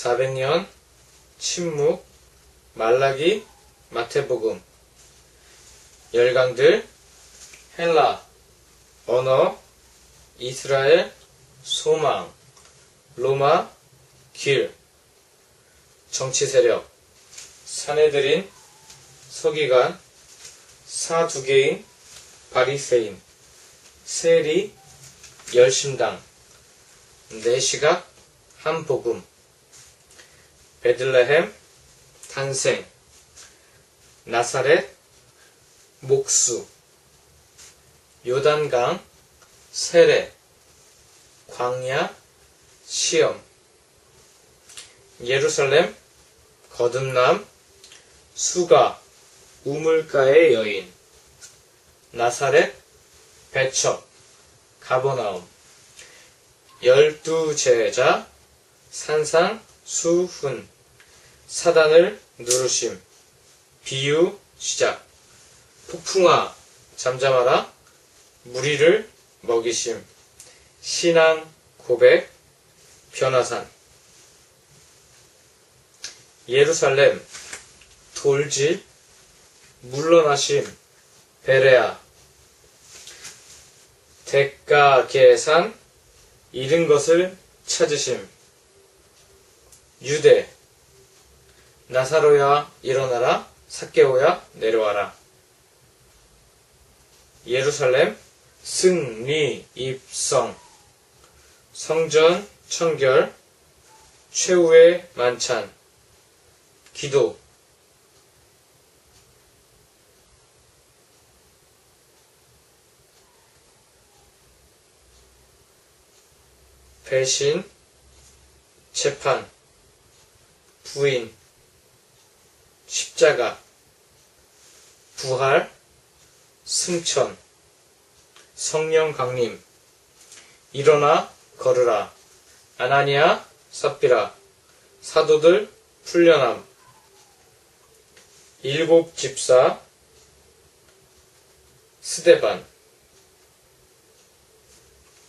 400년 침묵 말라기 마태복음. 열강들 헬라 언어 이스라엘 소망 로마 길. 정치 세력 사내들인 서기관 사두개인 바리새인. 세리 열심당. 내시각 한복음 베들레헴 탄생. 나사렛 목수. 요단강 세례. 광야 시험. 예루살렘 거듭남 수가. 우물가의 여인. 나사렛 배척 가버나움. 열두 제자 산상 수훈 사단을 누르심 비유 시작. 폭풍아 잠잠하라. 무리를 먹이심. 신앙 고백 변화산. 예루살렘 돌질 물러나심 베레아. 대가 계산 잃은 것을 찾으심 유대 나사로야 일어나라 사케오야 내려와라. 예루살렘 승리 입성. 성전 청결 최후의 만찬. 기도. 배신 재판 부인 십자가 부활 승천 성령 강림. 일어나 걸으라. 아나니아 삽비라. 사도들 풀려남. 일곱 집사 스데반.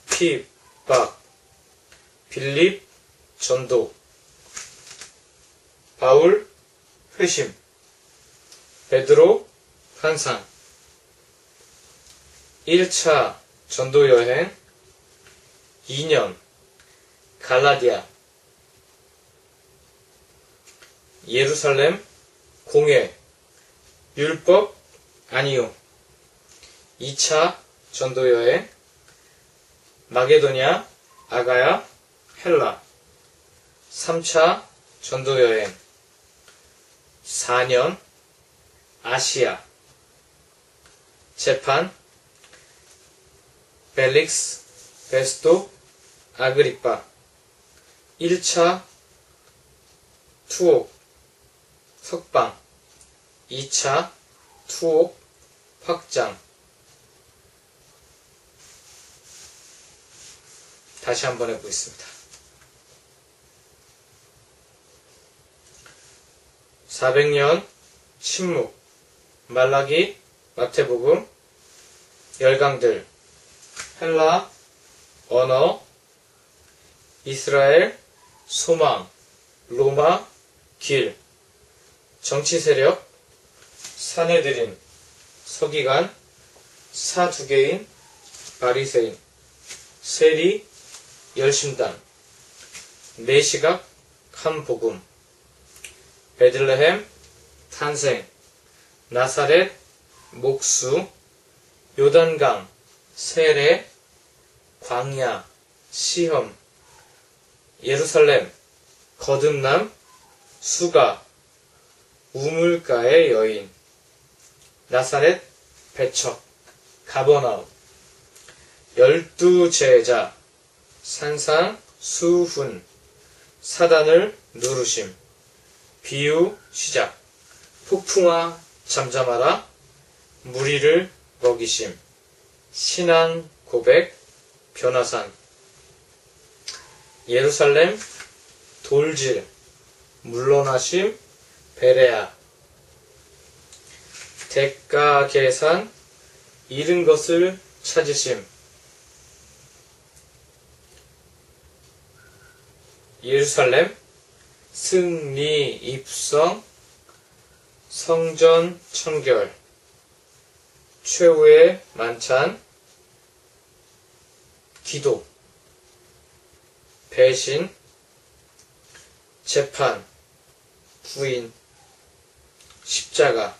피박 빌립 전도 바울 회심 베드로 환상. 1차 전도 여행 2년 갈라디아. 예루살렘 공회 율법 아니요. 2차 전도 여행 마게도냐 아가야 헬라. 3차 전도 여행 4년 아시아 재판 벨릭스 베스토 아그리파 1차 투옥 석방 2차 투옥 확장 다시 한번 해보겠습니다. 400년 침묵 말라기 마태복음 열강들 헬라 언어 이스라엘 소망 로마 길 정치 세력 사내들인 서기관 사두개인 바리새인 세리 열심당 내시각 한복음 베들레헴 탄생 나사렛 목수 요단강 세례 광야 시험 예루살렘 거듭남 수가 우물가의 여인 나사렛 배척 가버나움. 열두 제자 산상 수훈 사단을 누르심 비유 시작. 폭풍아 잠잠하라. 무리를 먹이심. 신앙 고백 변화산. 예루살렘 돌질. 물러나심 베레아. 대가 계산 잃은 것을 찾으심. 예루살렘 승리, 입성, 성전, 청결, 최후의 만찬, 기도, 배신, 재판, 부인, 십자가,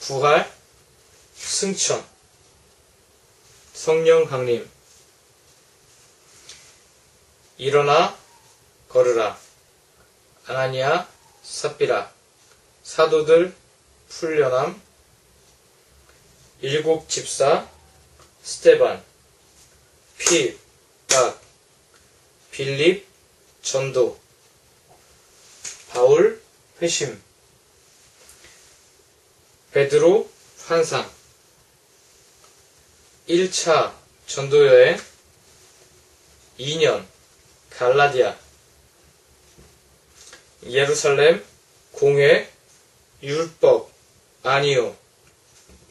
부활, 승천, 성령 강림, 일어나 걸으라, 아나니아, 삽비라, 사도들 풀려남, 일곱 집사, 스테반, 필, 각, 빌립, 전도, 바울, 회심, 베드로, 환상, 1차 전도여행, 2년, 갈라디아, 예루살렘, 공회, 율법, 아니요,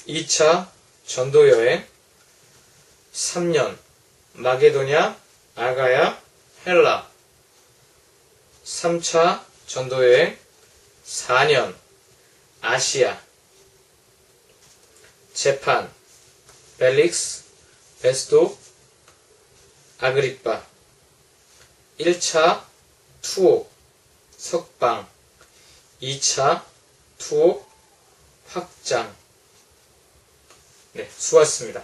2차 전도여행, 3년, 마게도냐, 아가야, 헬라, 3차 전도여행, 4년, 아시아, 재판, 벨릭스, 베스도, 아그리빠, 1차 투옥, 석방, 2차 투옥, 확장. 네, 수고하셨습니다.